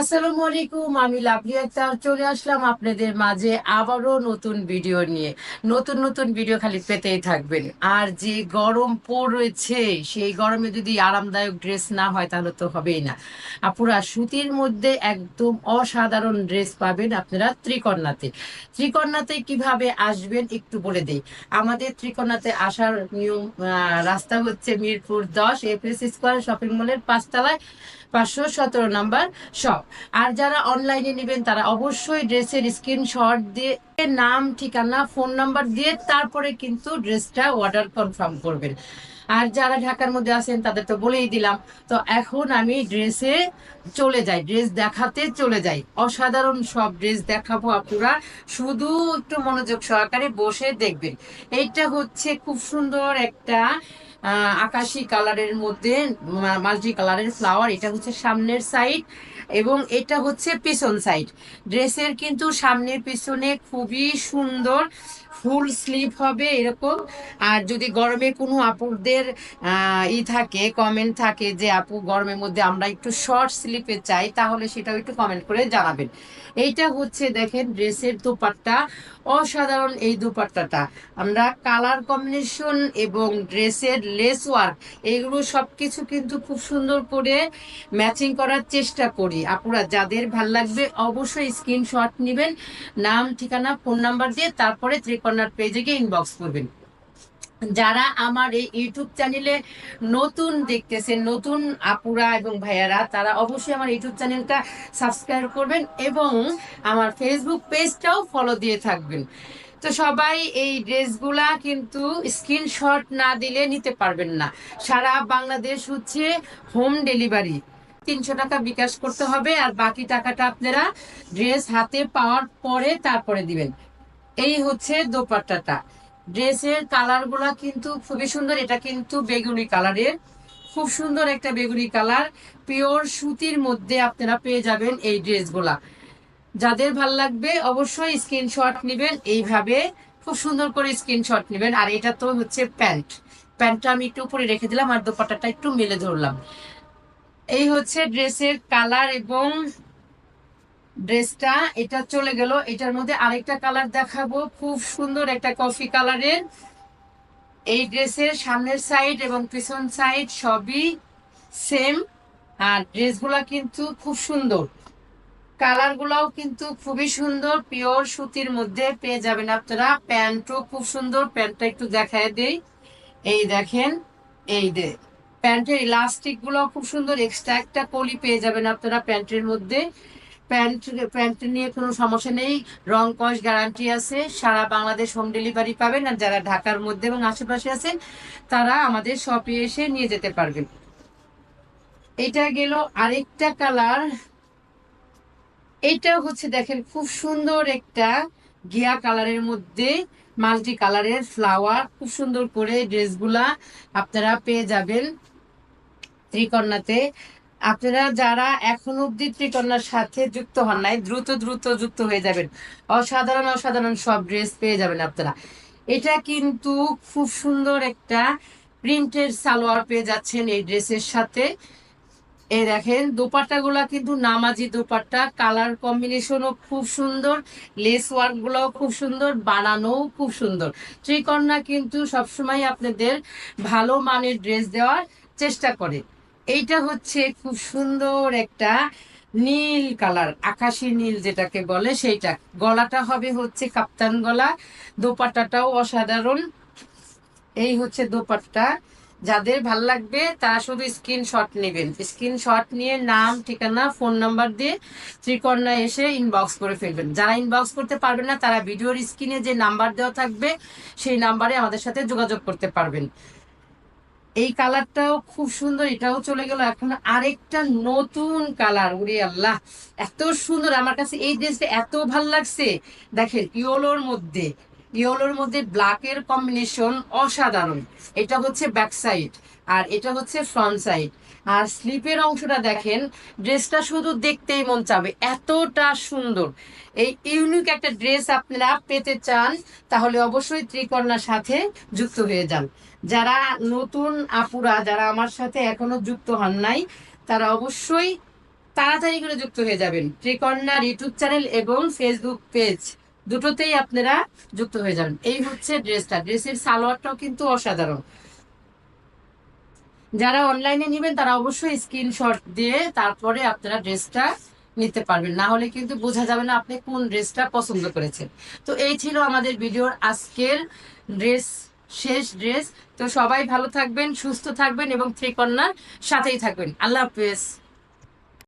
আসসালামু আলাইকুম, আমি লাভলি আক্তার। চলে আসলাম আপনাদের মাঝে আবারও নতুন ভিডিও নিয়ে। নতুন নতুন ভিডিও খালি পেতেই থাকবেন। আর যে গরম পড়েছে, সেই গরমে যদি আরামদায়ক ড্রেস না হয়, তাহলে তো হবেই না। আপুরা সুতির মধ্যে একদম অসাধারণ ড্রেস পাবেন আপনারা ত্রিকন্যাতে ত্রিকন্যাতে কীভাবে আসবেন একটু বলে দেই। আমাদের ত্রিকন্যাতে আসার নিয়ম রাস্তা হচ্ছে মিরপুর দশ এফএস স্কোয়ার শপিং মলের পাঁচতলায় পাঁচশো সতেরো নাম্বার শপ আর যারা অনলাইনে নেবেন, তারা অবশ্যই ড্রেসের স্ক্রিনশট দিয়ে নাম, ঠিকানা ফোন নাম্বার দিয়ে তারপরে কিন্তু ড্রেসটা অর্ডার কনফার্ম করবেন। আর যারা ঢাকার মধ্যে আছেন, তাদের তো বলেই দিলাম। তো এখন আমি ড্রেসে চলে যাই, ড্রেস দেখাতে চলে যাই। অসাধারণ সব ড্রেস দেখাবো আপনারা শুধু একটু মনোযোগ সহকারে বসে দেখবেন। এইটা হচ্ছে খুব সুন্দর একটা আকাশি কালারের মধ্যে মাল্টি কালারের ফ্লাওয়ার এটা হচ্ছে সামনের সাইড এবং এটা হচ্ছে পিছন সাইড ড্রেসের কিন্তু সামনের পিছনে খুবই সুন্দর ফুল স্লিভ হবে এরকম। আর যদি গরমে কোনো আপুদের ই থাকে কমেন্ট থাকে যে, আপু, গরমের মধ্যে আমরা একটু শর্ট স্লিপে চাই, তাহলে সেটাও একটু কমেন্ট করে জানাবেন। এইটা হচ্ছে, দেখেন ড্রেসের দুপাট্টা। অসাধারণ এই দুপাট্টাটা। আমরা কালার কম্বিনেশন এবং ড্রেসের লেস ওয়ার্ক এগুলো সবকিছু কিন্তু খুব সুন্দর করে ম্যাচিং করার চেষ্টা করি। আপুরা, যাদের ভালো লাগবে, অবশ্যই স্ক্রিনশট নেবেন। নাম, ঠিকানা ফোন নাম্বার দিয়ে তারপরে ত্রিকর্ণার পেজে গিয়ে ইনবক্স করবেন। যারা আমার এই ইউটিউব চ্যানেলে নতুন দেখতেছেন, নতুন আপুরা এবং ভাইয়ারা, তারা অবশ্যই আমার ইউটিউব চ্যানেলটা সাবস্ক্রাইব করবেন এবং আমার ফেসবুক পেজটাও ফলো দিয়ে থাকবেন। তো সবাই এই ড্রেসগুলা কিন্তু স্ক্রিনশট না দিলে নিতে পারবেন না। সারা বাংলাদেশ হচ্ছে হোম ডেলিভারি তিনশো টাকা বিকাশ করতে হবে আর বাকি টাকাটা আপনারা ড্রেস হাতে পাওয়ার পরে তারপরে দিবেন। এই হচ্ছে দোপাট্টাটা। ড্রেসের কালারগুলা কিন্তু খুবই সুন্দর। এটা কিন্তু বেগুনি কালারের খুব সুন্দর একটা বেগুনি কালার পিওর সুতির মধ্যে আপনারা পেয়ে যাবেন এই ড্রেসগুলা যাদের ভালো লাগবে অবশ্যই স্ক্রিনশট নেবেন। এইভাবে খুব সুন্দর করে স্ক্রিনশট নেবেন। আর এটা তো হচ্ছে প্যান্ট। প্যান্টটা আমি একটু উপরে রেখে দিলাম আর দোপাট্টাটা একটু মেলে ধরলাম। এই হচ্ছে ড্রেসের কালার এবং ড্রেসটা, এটা চলে গেল। এটার মধ্যে আরেকটা কালার দেখাবো। খুব সুন্দর একটা কফি কালারের। এই ড্রেসের সামনের সাইড এবং পিছন সাইড সবই সেম। আর ড্রেসগুলা কিন্তু খুব সুন্দর। কালারগুলাও কিন্তু খুবই সুন্দর। পিওর সুতির মধ্যে পেয়ে যাবেন আপনারা। প্যান্টও খুব সুন্দর। প্যান্টটা একটু দেখায় দেই। এই দেখেন, এই দে প্যান্টের ইলাস্টিকগুলো খুব সুন্দর। এক্সট্রা একটা কলি পেয়ে যাবেন আপনারা প্যান্টের মধ্যে। প্যান্ট প্যান্ট নিয়ে কোনো সমস্যা নেই। রং কস গ্যারান্টি আছে। সারা বাংলাদেশ হোম ডেলিভারি পাবেন আর যারা ঢাকার মধ্যে এবং আশেপাশে আছেন, তারা আমাদের শপে এসে নিয়ে যেতে পারবেন। এটা গেল আরেকটা কালার এইটা হচ্ছে দেখেন খুব সুন্দর একটা গিয়া কালারের মধ্যে মাল্টি কালারের ফ্লাওয়ার খুব সুন্দর করে ড্রেসগুলা আপনারা পেয়ে যাবেন। ত্রিকন্যাতে আপনারা যারা এখন অব্দি ত্রিকন্যার সাথে যুক্ত হন নাই, দ্রুত দ্রুত যুক্ত হয়ে যাবেন। অসাধারণ অসাধারণ সব ড্রেস পেয়ে যাবেন আপনারা। এটা কিন্তু খুব সুন্দর একটা প্রিন্টের সালোয়ার পেয়ে যাচ্ছেন এই ড্রেসের সাথে। এ দেখেন দোপাট্টা গুলা কিন্তু নামাজি দোপাট্টা, কালার কম্বিনেশনও খুব সুন্দর, লেস ওয়ার্ক গুলাও খুব সুন্দর, বানানোও খুব সুন্দর। ত্রিকন্যা কিন্তু সবসময় আপনাদের ভালো মানের ড্রেস দেওয়ার চেষ্টা করে। এইটা হচ্ছে খুব সুন্দর একটা নীল কালার, আকাশি নীল যেটাকে বলে সেইটা। গলাটা হবে হচ্ছে কাপ্তান গলা, দোপাট্টাটাও অসাধারণ। এই হচ্ছে দোপাট্টা। যাদের ভালো লাগবে তারা শুধু স্ক্রিনশট নেবেন। স্ক্রিনশট নিয়ে নাম, ঠিকানা, ফোন নাম্বার দিয়ে ত্রিকর্ণা এসে ইনবক্স করে ফেলবেন। যারা ইনবক্স করতে পারবেন না, তারা ভিডিওর স্ক্রিনে যে নাম্বার দেওয়া থাকবে, সেই নাম্বারে আমাদের সাথে যোগাযোগ করতে পারবেন। এই কালারটাও খুব সুন্দর, এটাও চলে গেল এখন আরেকটা নতুন কালার উরে আল্লাহ, এত সুন্দর। আমার কাছে এই ড্রেসটা এত ভালো লাগছে। দেখেন, ইয়োলোর মধ্যে ইয়োলোর মধ্যে ব্ল্যাকের কম্বিনেশন অসাধারণ। এটা হচ্ছে ব্যাক সাইড আর এটা হচ্ছে ফ্রন্ট সাইড আর স্লিপের অংশটা দেখেন, ড্রেসটা শুধু দেখতেই মন চাবে, এতটা সুন্দর। এই ইউনিক একটা ড্রেস আপনারা পেতে চান, তাহলে অবশ্যই ত্রিকর্ণার সাথে যুক্ত হয়ে যান। যারা নতুন আপুরা, যারা আমার সাথে এখনও যুক্ত হন নাই, তারা অবশ্যই তাড়াতাড়ি করে যুক্ত হয়ে যাবেন। ত্রিকন্যার ইউটিউব চ্যানেল এবং ফেসবুক পেজ দুটোতেই আপনারা যুক্ত হয়ে যাবেন। এই হচ্ছে ড্রেসটা। ড্রেসের সালোয়ারটাও কিন্তু অসাধারণ। যারা অনলাইনে নেবেন, তারা অবশ্যই স্ক্রিনশট দিয়ে তারপরে আপনারা ড্রেসটা নিতে পারবেন। না হলে কিন্তু বোঝা যাবে না আপনি কোন ড্রেসটা পছন্দ করেছেন। তো এই ছিল আমাদের ভিডিওর আজকের ড্রেস, শেষ ড্রেস। তো সবাই ভালো থাকবেন, সুস্থ থাকবেন এবং ত্রিকন্যার সাথেই থাকবেন। আল্লাহ হাফেজ।